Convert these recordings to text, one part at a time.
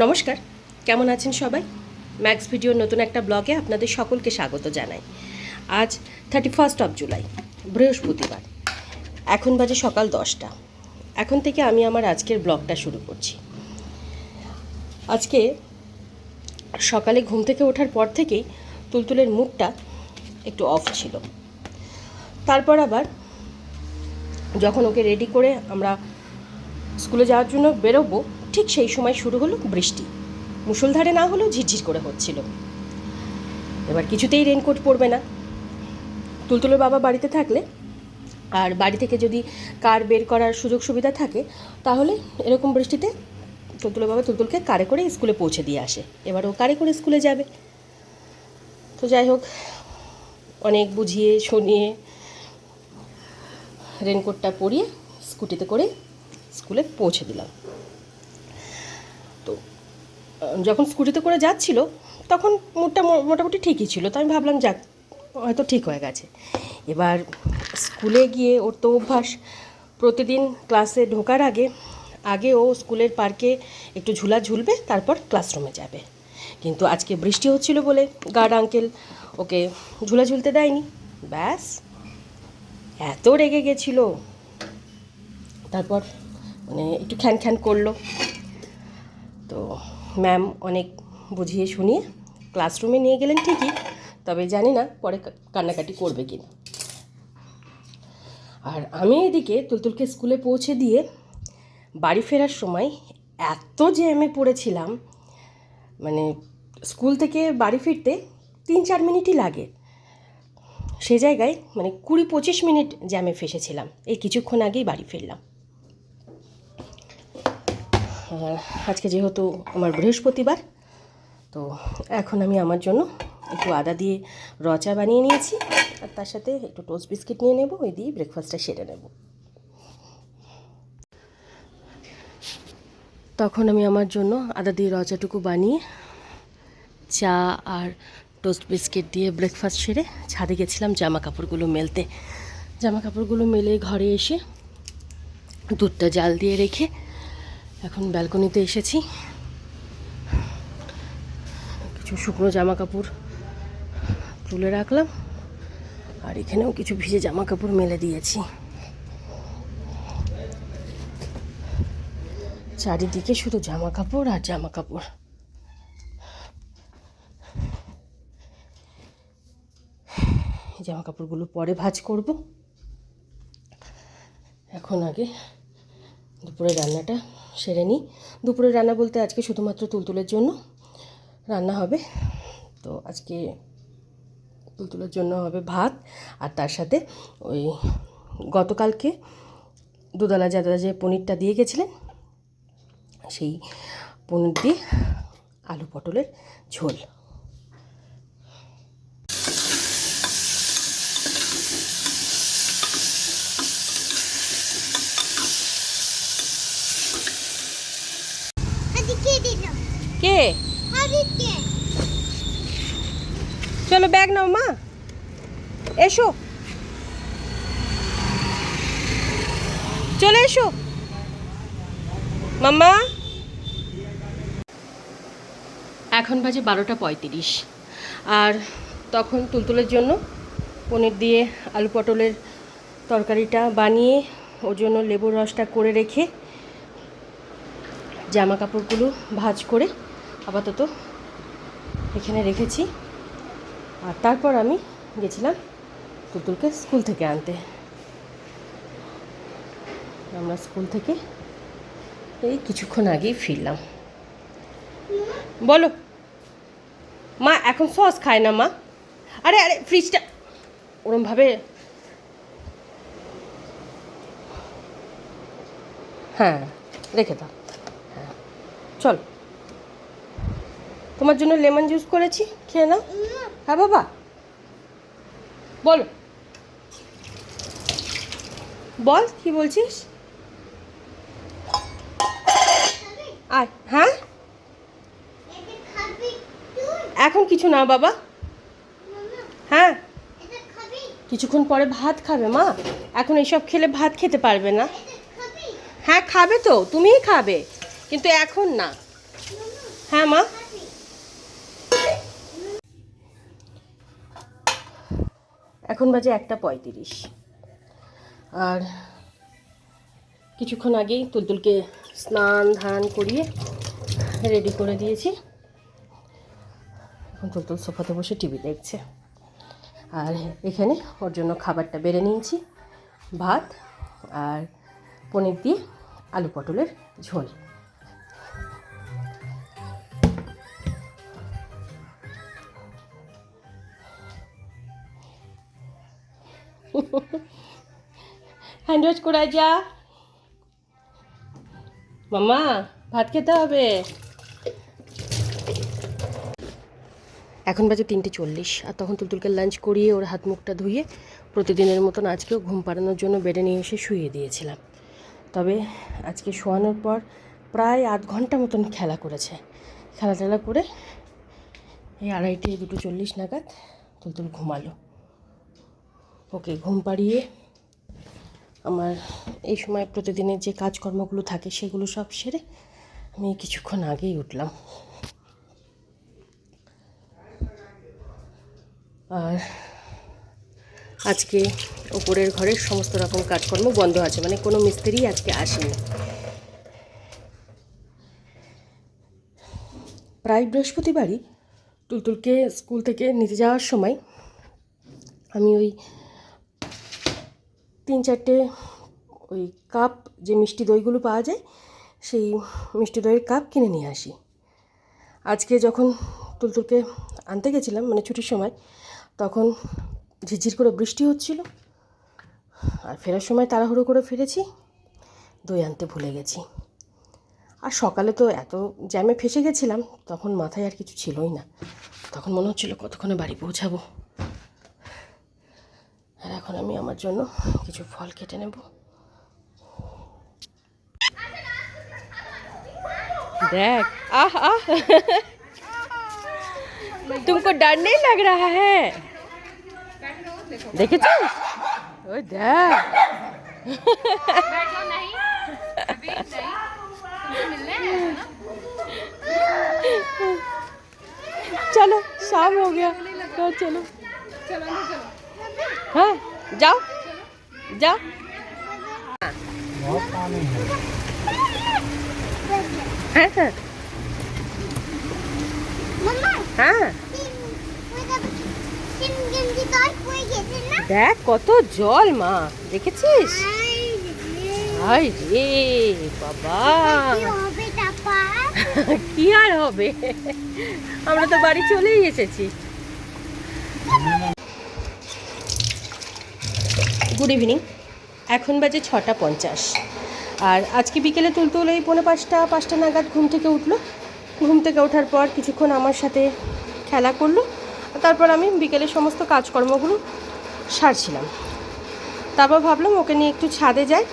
নমস্কার, কেমন আছেন সবাই? ম্যাক্স ভিডিওর নতুন একটা ব্লগে আপনাদের সকলকে স্বাগত জানাই। আজ থার্টি ফার্স্ট অফ জুলাই বৃহস্পতিবার। এখন বাজে সকাল দশটা। এখন থেকে আমি আমার আজকের ব্লগটা শুরু করছি। আজকে সকালে ঘুম থেকে ওঠার পর থেকেই তুলতুলের মুডটা একটু অফ ছিল। তারপর আবার যখন ওকে রেডি করে আমরা স্কুলে যাওয়ার জন্য বেরোবো ঠিক সেই সময় শুরু হলো বৃষ্টি। মুষলধারে না হলেও ঝিরঝির করে হচ্ছিল। এবার কিছুতেই রেনকোট পরবে না। তুলতুলের বাবা বাড়িতে থাকলে আর বাড়ি থেকে যদি কার বের করার সুযোগ সুবিধা থাকে, তাহলে এরকম বৃষ্টিতে তুলতুলের বাবা তুলতুলকে কারে করে স্কুলে পৌঁছে দিয়ে আসে। এবার ও কারে করে স্কুলে যাবে? তো যাই হোক, অনেক বুঝিয়ে, শুনিয়ে রেনকোটটা পরিয়ে স্কুটিতে করে স্কুলে পৌঁছে দিলাম। যখন স্কুটিতে করে যাচ্ছিল, তখন মুডটা মোটামুটি ঠিকই ছিল। তো আমি ভাবলাম, যাক, হয়তো ঠিক হয়ে গেছে। এবার স্কুলে গিয়ে ওর তো অভ্যাস। প্রতিদিন ক্লাসে ঢোকার আগে আগে ও স্কুলের পার্কে একটু ঝুলা ঝুলবে, তারপর ক্লাসরুমে যাবে। কিন্তু আজকে বৃষ্টি হচ্ছিল বলে গার্ড আঙ্কেল ওকে ঝুলা ঝুলতে দেয়নি। ব্যাস, এত রেগে গেছিল। তারপর মানে একটু খ্যান খ্যান করল। ম্যাম অনেক বুঝিয়ে শুনিয়ে ক্লাসরুমে নিয়ে গেলেন ঠিকই, তবে জানি না পরে কান্নাকাটি করবে কি না আর আমি এদিকে তুলতুলকে স্কুলে পৌঁছে দিয়ে বাড়ি ফেরার সময় এত যে জ্যামে পড়েছিলাম মানে স্কুল থেকে বাড়ি ফিরতে তিন চার মিনিটই লাগে। সে জায়গায় মানে কুড়ি পঁচিশ মিনিট জ্যামে ফেসেছিলাম, এই কিছুক্ষণ আগেই বাড়ি ফিরলাম। আজকে যেহেতু আমার বৃহস্পতিবার, তো এখন আমি আমার জন্য একটু আদা দিয়ে রচা বানিয়ে নিয়েছি। আর তার সাথে একটু টোস্ট বিস্কিট নিয়ে নেব, ওই দিয়ে ব্রেকফাস্টটা সেরে নেব। তখন আমি আমার জন্য আদা দিয়ে রচাটুকু বানিয়ে চা আর টোস্ট বিস্কিট দিয়ে ব্রেকফাস্ট সেরে ছাদে গেছিলাম জামা কাপড়গুলো মেলতে। জামা কাপড়গুলো মেলে ঘরে এসে দুধটা জাল দিয়ে রেখে এখন ব্যালকনিতে এসেছি। কিছু শুকনো জামা কাপড় তুলে রাখলাম। আর এখানেও কিছু ভিজে জামা কাপড় মেলে দিয়েছি। চারিদিকে শুধু জামা কাপড় আর জামা কাপড় জামা কাপড়গুলো পরে ভাজ করব। এখন আগে দুপুরের রান্নাটা সেরে নিই। দুপুরের রান্না বলতে আজকে শুধুমাত্র তুলতুলের জন্য রান্না হবে। তো আজকে তুলতুলের জন্য হবে ভাত আর তার সাথে ওই গতকালকে দুদালা দাদা যে পনিরটা দিয়ে গেছিলেন, সেই পনির দিয়ে আলু পটলের ঝোল আদিকে দিলাম কে চলো ব্যাগ নাও মা। এসো। চলে এসো। মাম্মা। এখন বাজে বারোটা পঁয়ত্রিশ। আর তখন তুলতুলের জন্য পনির দিয়ে আলু পটলের তরকারিটা বানিয়ে ওর জন্য লেবুর রসটা করে রেখে জামা কাপড়গুলো ভাজ করে আপাতত এখানে রেখেছি। আর তারপর আমি গেছিলাম তুতুলকে স্কুল থেকে আনতে। আমরা স্কুল থেকে এই কিছুক্ষণ আগেই ফিরলাম। বলো, মা এখন সস খায় না মা? আরে আরে, ফ্রিজটা ওরমভাবে হ্যাঁ রেখে দাও। হ্যাঁ চল। তোমার জন্য লেমন জুস করেছি, খেয়ে নাও। হ্যাঁ বাবা। বলো। বল, কি বলছিস? আয় হ্যাঁ? এখন কিছু না বাবা। হ্যাঁ? কিছুক্ষণ পরে ভাত খাবে মা। এখন এইসব খেলে ভাত খেতে পারবে না। হ্যাঁ খাবে তো, তুমিই খাবে। কিন্তু এখন না। হ্যাঁ মা? এখন বাজে একটা পঁয়ত্রিশ। আর কিছুক্ষণ আগেই তুলতুলকে স্নান, ধান করিয়ে রেডি করে দিয়েছি। এখন তুলতুল সোফাতে বসে টিভি দেখছে। আর এখানে ওর জন্য খাবারটা বেড়ে নিয়েছি, ভাত আর পনির দিয়ে আলু পটলের ঝোল। হ্যান্ড ওয়াশ করে যা। মামা ভাত খেতে হবে। এখন বাজে তিনটে চল্লিশ, আর তখন তুলতুলকে লাঞ্চ করিয়ে ওর হাত মুখটা ধুয়ে প্রতিদিনের মতন আজকেও ঘুম পাড়ানোর জন্য বেডে নিয়ে এসে শুয়ে দিয়েছিলাম। তবে আজকে শোয়ানোর পর প্রায় আধ ঘণ্টা মতন খেলা করেছে। খেলা টেলা করে এই আড়াইটে দুটো চল্লিশ নাগাদ তুলতুল ঘুমালো। ওকে ঘুম পাড়িয়ে আমার এই সময় প্রতিদিনের যে কাজকর্মগুলো থাকে সেগুলো সব সেরে আমি কিছুক্ষণ আগেই উঠলাম। আর আজকে ওপরের ঘরের সমস্ত রকম কাজকর্ম বন্ধ আছে মানে কোনো মিস্ত্রি আজকে আসেনি। প্রায় বৃহস্পতিবারই টুলটুলকে স্কুল থেকে নিতে যাওয়ার সময় আমি ওই তিন চারটে ওই কাপ যে মিষ্টি দইগুলো পাওয়া যায়, সেই মিষ্টি দইয়ের কাপ কিনে নিয়ে আসি। আজকে যখন তুলতুলকে আনতে গেছিলাম মানে ছুটির সময়, তখন ঝিরঝির করে বৃষ্টি হচ্ছিল। আর ফেরার সময় তাড়াহুড়ো করে ফিরেছি, দই আনতে ভুলে গেছি। আর সকালে তো এত জ্যামে ফেসে গেছিলাম, তখন মাথায় আর কিছু ছিলই না। তখন মনে হচ্ছিল কতক্ষণে বাড়ি পৌঁছাবো। আর এখন আমি আমার জন্য কিছু ফল কেটে নেব देख आह आह तुमको डर नहीं लग रहा है দেখেছো ওই দেখ बैठो नहीं अभी नहीं तुमसे मिलने आया था ना चलो शाम हो गया तो चलो चलो अंदर चलो হ্যাঁ যাও যাও। হ্যাঁ হ্যাঁ। দেখ কত জল মা। দেখেছিস? রে বাবা। কি আর হবে? আমরা তো বাড়ি চলেই এসেছি। Good evening. এখন বাজে ছটা পঞ্চাশ। আর আজকে বিকেলে তুলতে তুলতুল এই পৌনে পাঁচটা পাঁচটা নাগাদ ঘুম থেকে উঠল। ঘুম থেকে ওঠার পর কিছুক্ষণ আমার সাথে খেলা করল। তারপর আমি বিকেলে সমস্ত কাজকর্মগুলো সারছিলাম। তারপর ভাবলাম ওকে নিয়ে একটু ছাদে যাই।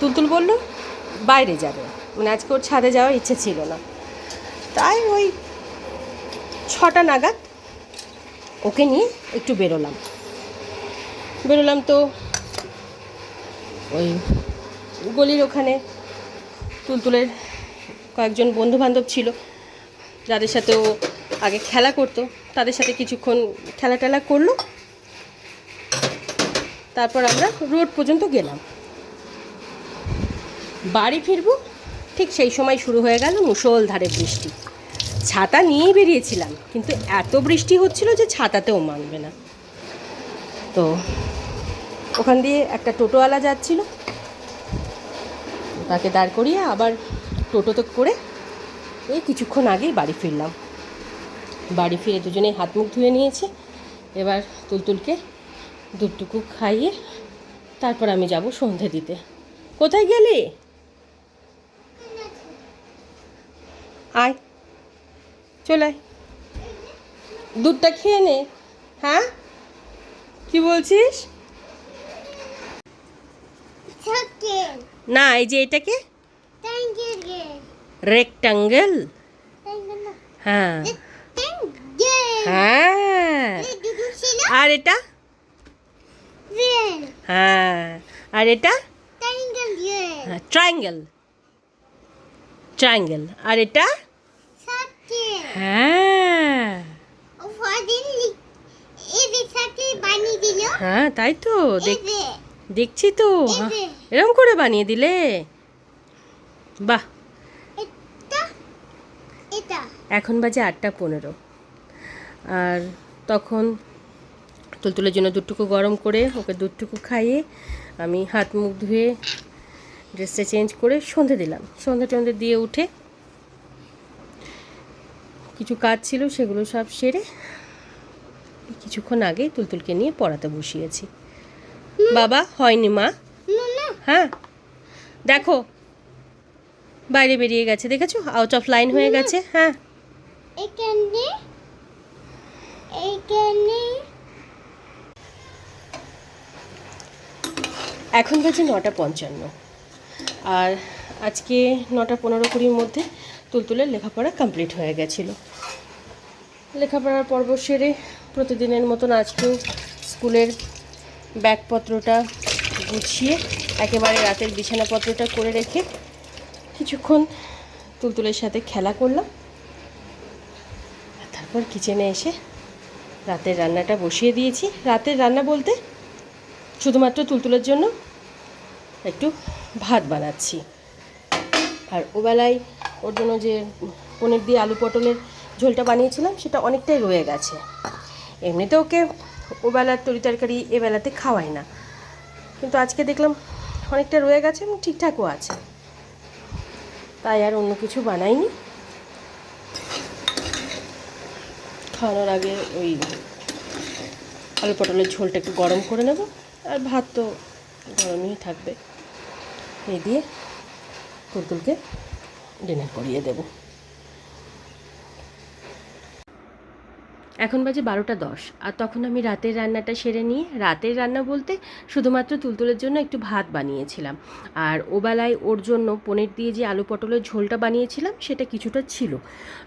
তুলতুল বলল, বাইরে যাবে। মানে আজকে ওর ছাদে যাওয়ার ইচ্ছে ছিল না। তাই ওই ছটা নাগাদ ওকে নিয়ে একটু বেরোলাম। বেরোলাম তো। ওই গলির ওখানে তুলতুলের কয়েকজন বন্ধু বান্ধব ছিল, যাদের সাথে ও আগে খেলা করতো, তাদের সাথে কিছুক্ষণ খেলা টেলা করল। তারপর আমরা রোড পর্যন্ত গেলাম। বাড়ি ফিরবো, ঠিক সেই সময় শুরু হয়ে গেল মুষলধারে বৃষ্টি। ছাতা নিয়েই বেরিয়েছিলাম, কিন্তু এত বৃষ্টি হচ্ছিল যে ছাতাতেও মানবে না। তো ওখান দিয়ে একটা টোটোওয়ালা যাচ্ছিল। তাকে দাঁড় করিয়ে আবার টোটোতে করে এই কিছুক্ষণ আগেই বাড়ি ফিরলাম। বাড়ি ফিরে দুজনেই হাত মুখ ধুয়ে নিয়েছে। এবার তুলতুলকে দুধটুকু খাইয়ে তারপর আমি যাব সন্ধে দিতে। কোথায় গেলি? আয়, চলে আয়। দুধটা খেয়ে নে। হ্যাঁ? কি বলছিস? না এই যে এটাকে? রেক্টাঙ্গেল? না। হ্যাঁ। হ্যাঁ। ছিল। আর এটা? হ্যাঁ। আর এটা? ট্রায়াঙ্গেল। ট্রায়াঙ্গেল। আর এটা? হ্যাঁ। হ্যাঁ তাই তো। দেখ দেখছি তো। এরকম করে বানিয়ে দিলে। বাহ। এখন বাজে আটটা পনেরো। আর তখন তুলতুলের জন্য দুধটুকু গরম করে ওকে দুধটুকু খাইয়ে আমি হাত মুখ ধুয়ে ড্রেসটা চেঞ্জ করে সন্ধে দিলাম। সন্ধে টন্ধে দিয়ে উঠে কিছু কাজ ছিল সেগুলো সব সেরে কিছুক্ষণ আগে তুলতুলকে নিয়ে পড়াতে বসিয়েছি। বাবা হয়নি মা। হ্যাঁ? দেখো বাইরে বেরিয়ে গেছে দেখেছ? আউট অফ লাইন হয়ে গেছে হ্যাঁ। এখন বাজে নটা পঞ্চান্ন। আর আজকে নটা পনেরো কুড়ির মধ্যে তুলতুলের লেখাপড়া কমপ্লিট হয়ে গেছিল। লেখাপড়ার পর্ব সেরে প্রতিদিনের মতন আজকেও স্কুলের ব্যাগপত্রটা গুছিয়ে, একেবারে রাতের বিছানাপত্রটা করে রেখে কিছুক্ষণ তুলতুলের সাথে খেলা করলাম। তারপর কিচেনে এসে রাতের রান্নাটা বসিয়ে দিয়েছি। রাতের রান্না বলতে শুধুমাত্র তুলতুলের জন্য একটু ভাত বানাচ্ছি। আর ওবেলায় ওর জন্য যে পনির দিয়ে আলু পটলের ঝোলটা বানিয়েছিলাম, সেটা অনেকটাই রয়ে গেছে। এমনিতে ওকে ওবেলার তরি তরকারি এবেলাতে খাওয়াই না। কিন্তু আজকে দেখলাম অনেকটা রয়ে গেছে এবং ঠিকঠাকও আছে। তাই আর অন্য কিছু বানাইনি। খাওয়ানোর আগে ওই আলু পটলের ঝোলটা একটু গরম করে নেব। আর ভাত তো গরমই থাকবে। এই দিয়ে কুলকুলকে ডিনার করিয়ে দেব। এখন বাজে বারোটা দশ, আর তখন আমি রাতের রান্নাটা সেরে নিয়ে, রাতের রান্না বলতে শুধুমাত্র তুলতুলের জন্য একটু ভাত বানিয়েছিলাম। আর ওবেলায় ওর জন্য পনির দিয়ে যে আলু পটলের ঝোলটা বানিয়েছিলাম, সেটা কিছুটা ছিল।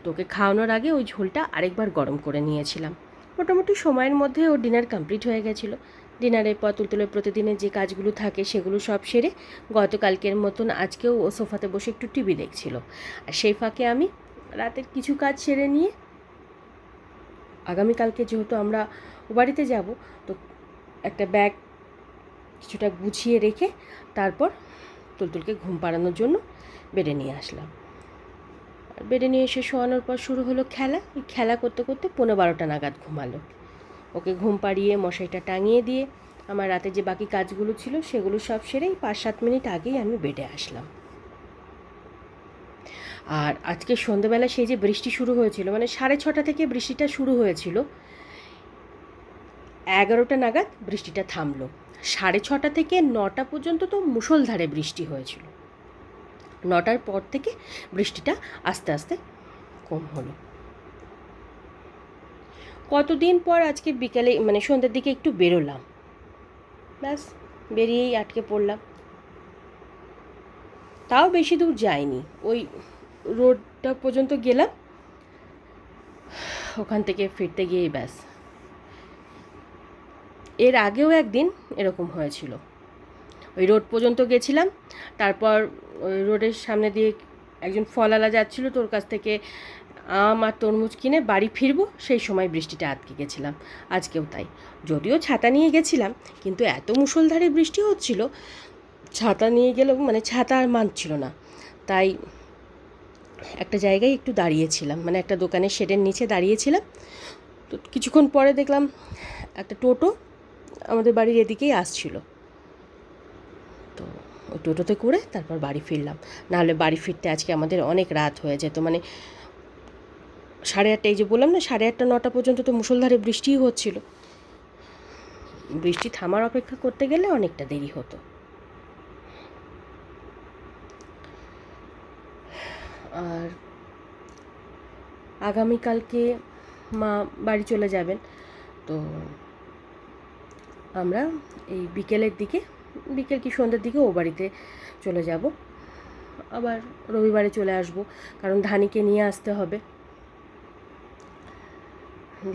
তোকে খাওয়ানোর আগে ওই ঝোলটা আরেকবার গরম করে নিয়েছিলাম। মোটামুটি সময়ের মধ্যে ওর ডিনার কমপ্লিট হয়ে গেছিল। ডিনারের পর তুলতুলের প্রতিদিনের যে কাজগুলো থাকে, সেগুলো সব সেরে গতকালকের মতন আজকেও ও সোফাতে বসে একটু টিভি দেখছিল। আর সেই ফাঁকে আমি রাতের কিছু কাজ সেরে নিয়ে আগামীকালকে যেহেতু আমরা বাড়িতে যাব, তো একটা ব্যাগ কিছুটা গুছিয়ে রেখে তারপর তুলতুলকে ঘুম পাড়ানোর জন্য বেডে নিয়ে আসলাম। আর বেডে নিয়ে এসে শোয়ানোর পর শুরু হলো খেলা। ওই খেলা করতে করতে পনেরো বারোটা নাগাদ ঘুমালো। ওকে ঘুম পাড়িয়ে মশারিটা টাঙিয়ে দিয়ে আমার রাতে যে বাকি কাজগুলো ছিল সেগুলো সব সেরেই পাঁচ সাত মিনিট আগেই আমি বেডে আসলাম। আর আজকে সন্ধ্যেবেলা সেই যে বৃষ্টি শুরু হয়েছিল মানে সাড়ে ছটা থেকে বৃষ্টিটা শুরু হয়েছিল, এগারোটা নাগাদ বৃষ্টিটা থামলো। সাড়ে ছটা থেকে নটা পর্যন্ত তো মুষলধারে বৃষ্টি হয়েছিল। নটার পর থেকে বৃষ্টিটা আস্তে আস্তে কম হলো। কতদিন পর আজকে বিকেলে মানে সন্ধ্যের দিকে একটু বেরোলাম। ব্যাস, বেরিয়েই আটকে পড়লাম। তাও বেশি দূর যায়নি ওই রোডটা পর্যন্ত গেলাম। ওখান থেকে ফিরতে গিয়েই ব্যাস। এর আগেও একদিন এরকম হয়েছিল। ওই রোড পর্যন্ত গেছিলাম, তারপর ওই রোডের সামনে দিয়ে একজন ফলালা যাচ্ছিল, তোর কাছ থেকে আম আর তরমুজ কিনে বাড়ি ফিরবো, সেই সময় বৃষ্টিটা আটকে গেছিলাম। আজকেও তাই। যদিও ছাতা নিয়ে গেছিলাম, কিন্তু এত মুষলধারে বৃষ্টি হচ্ছিল, ছাতা নিয়ে গেলেও মানে ছাতা আর মানছিল না। তাই একটা জায়গায় একটু দাঁড়িয়েছিলাম মানে একটা দোকানের শেডের নিচে দাঁড়িয়েছিলাম। তো কিছুক্ষণ পরে দেখলাম একটা টোটো আমাদের বাড়ির এদিকেই আসছিল। তো ওই টোটোতে করে তারপর বাড়ি ফিরলাম। নাহলে বাড়ি ফিরতে আজকে আমাদের অনেক রাত হয়ে যেত মানে সাড়ে আটটা, এই যে বললাম না, সাড়ে আটটা, নটা পর্যন্ত তো মুষলধারে বৃষ্টিই হচ্ছিল। বৃষ্টি থামার অপেক্ষা করতে গেলে অনেকটা দেরি হতো। আর আগামীকালকে মা বাড়ি চলে যাবেন। তো আমরা এই বিকেলের দিকে, বিকেল কি সন্ধ্যের দিকে ও বাড়িতে চলে যাব। আবার রবিবারে চলে আসব, কারণ ধানিকে নিয়ে আসতে হবে।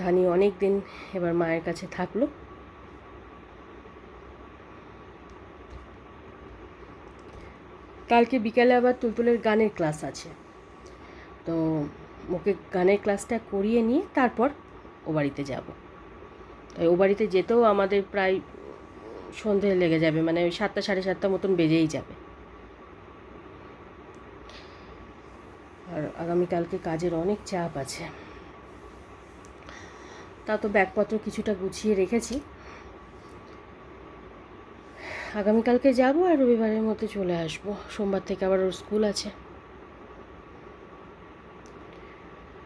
ধানি অনেক দিন এবার মায়ের কাছে থাকল। কালকে বিকালে আবার তুলতুলের গানের ক্লাস আছে। তো ওকে গানের ক্লাসটা করিয়ে নিয়ে তারপর ও বাড়িতে যাব। তাই ও বাড়িতে যেতেও আমাদের প্রায় সন্ধে লেগে যাবে মানে ওই সাতটা, সাড়ে সাতটা মতন বেজেই যাবে। আর আগামীকালকে কাজের অনেক চাপ আছে। তা তো ব্যাগপত্র কিছুটা গুছিয়ে রেখেছি। আগামীকালকে যাব আর রবিবারের মধ্যে চলে আসব। সোমবার থেকে আবার ওর স্কুল আছে।